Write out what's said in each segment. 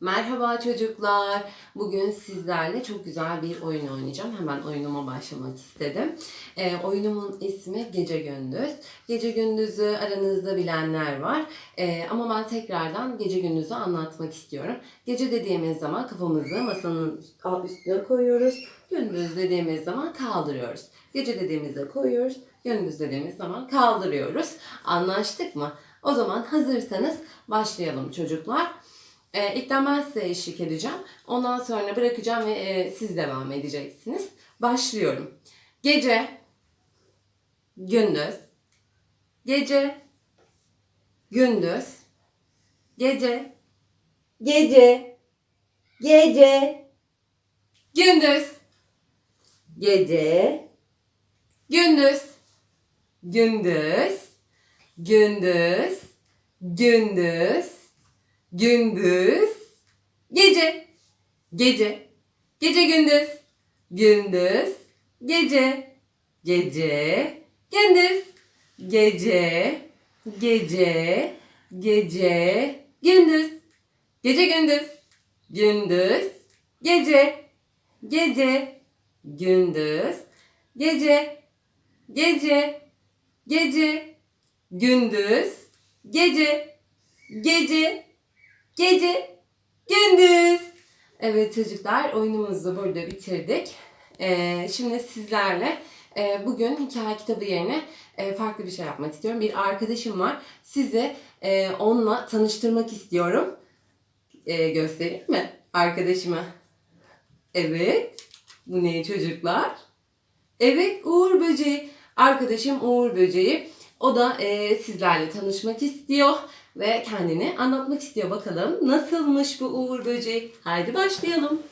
Merhaba çocuklar. Bugün sizlerle çok güzel bir oyun oynayacağım. Hemen oyunuma başlamak istedim. Ee, oyunumun ismi Gece Gündüz. Gece Gündüz'ü aranızda bilenler var. Ee, ama ben tekrardan Gece Gündüz'ü anlatmak istiyorum. Gece dediğimiz zaman kafamızı masanın alt üstüne koyuyoruz. Gündüz dediğimiz zaman kaldırıyoruz. Gece dediğimizde koyuyoruz. Gündüz dediğimiz zaman kaldırıyoruz. Anlaştık mı? O zaman hazırsanız başlayalım çocuklar. Ee, ilkten ben size eşlik edeceğim. Ondan sonra bırakacağım ve e, siz devam edeceksiniz. Başlıyorum. Gece, gündüz, gece, gündüz, gece, gece, gece, gündüz, gece, gündüz, gündüz, gündüz, gündüz, gündüz, gece, gece, gece gündüz, gündüz, gece, gece, gündüz, gece, gece, gece, gündüz, gece gündüz, gündüz, gece, gece, gündüz, gece, gece, gece, gündüz, gece, gece, gece, gündüz. Evet çocuklar oyunumuzu burada bitirdik. Ee, şimdi sizlerle e, bugün hikaye kitabı yerine e, farklı bir şey yapmak istiyorum. Bir arkadaşım var. Sizi e, onunla tanıştırmak istiyorum. E, göstereyim mi arkadaşıma? Evet. Bu ne çocuklar? Evet Uğur Böceği. Arkadaşım Uğur Böceği. O da e, sizlerle tanışmak istiyor ve kendini anlatmak istiyor. Bakalım nasılmış bu Uğur Böceği? Haydi başlayalım.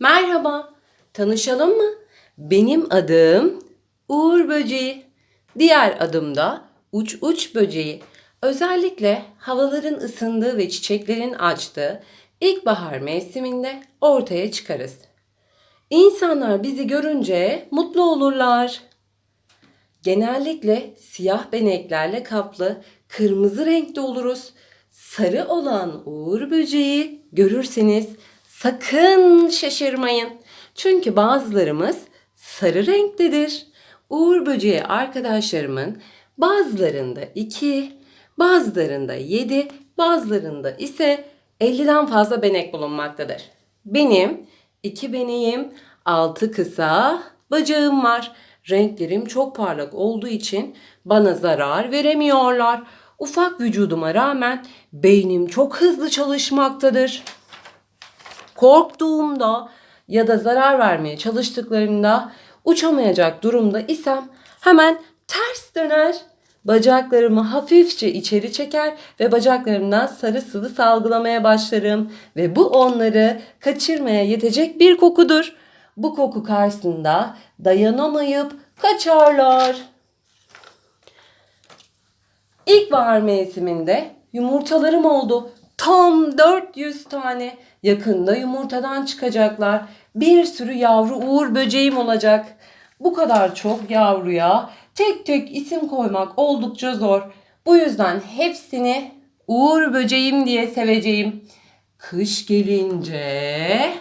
Merhaba, tanışalım mı? Benim adım Uğur Böceği. Diğer adım da Uç Uç Böceği. Özellikle havaların ısındığı ve çiçeklerin açtığı ilkbahar mevsiminde ortaya çıkarız. İnsanlar bizi görünce mutlu olurlar. Genellikle siyah beneklerle kaplı kırmızı renkte oluruz. Sarı olan uğur böceği görürseniz sakın şaşırmayın. Çünkü bazılarımız sarı renktedir. Uğur böceği arkadaşlarımın bazılarında 2, bazılarında 7, bazılarında ise 50'den fazla benek bulunmaktadır. Benim iki beneğim, altı kısa bacağım var. Renklerim çok parlak olduğu için bana zarar veremiyorlar. Ufak vücuduma rağmen beynim çok hızlı çalışmaktadır. Korktuğumda ya da zarar vermeye çalıştıklarında uçamayacak durumda isem hemen ters döner Bacaklarımı hafifçe içeri çeker ve bacaklarımdan sarı sıvı salgılamaya başlarım ve bu onları kaçırmaya yetecek bir kokudur. Bu koku karşısında dayanamayıp kaçarlar. İlkbahar mevsiminde yumurtalarım oldu. Tam 400 tane. Yakında yumurtadan çıkacaklar. Bir sürü yavru uğur böceğim olacak. Bu kadar çok yavruya tek tek isim koymak oldukça zor. Bu yüzden hepsini uğur böceğim diye seveceğim. Kış gelince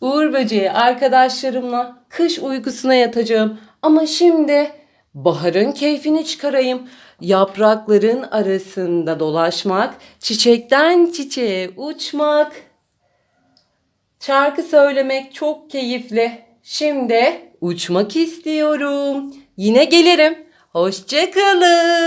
uğur böceği arkadaşlarımla kış uykusuna yatacağım. Ama şimdi baharın keyfini çıkarayım. Yaprakların arasında dolaşmak, çiçekten çiçeğe uçmak. Şarkı söylemek çok keyifli. Şimdi uçmak istiyorum. Yine gelirim. Hoşçakalın.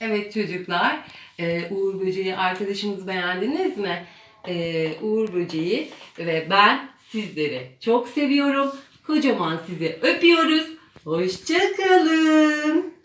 Evet çocuklar, e, Uğur Böceği arkadaşımızı beğendiniz mi? E, Uğur Böceği ve ben sizleri çok seviyorum. Kocaman sizi öpüyoruz. Hoşçakalın.